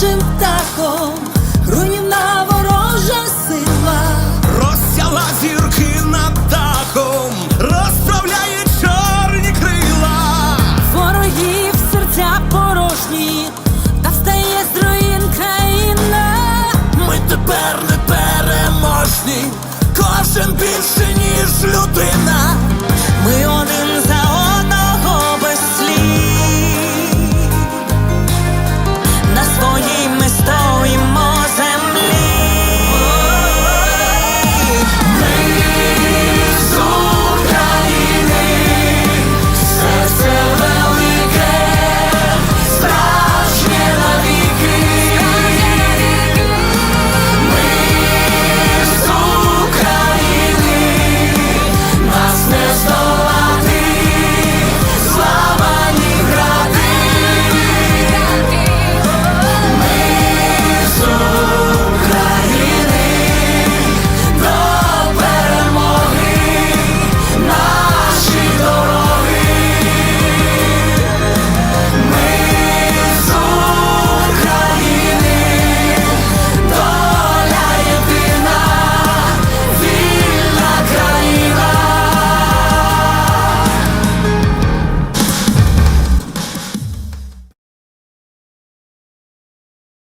нашим птахом, руйнівна ворожа сила, розсяла зірки над дахом, розправляє чорні крила, ворогів серця порожні, та встає з руїн країна. Ми тепер не переможні, кожен більше, ніж людина.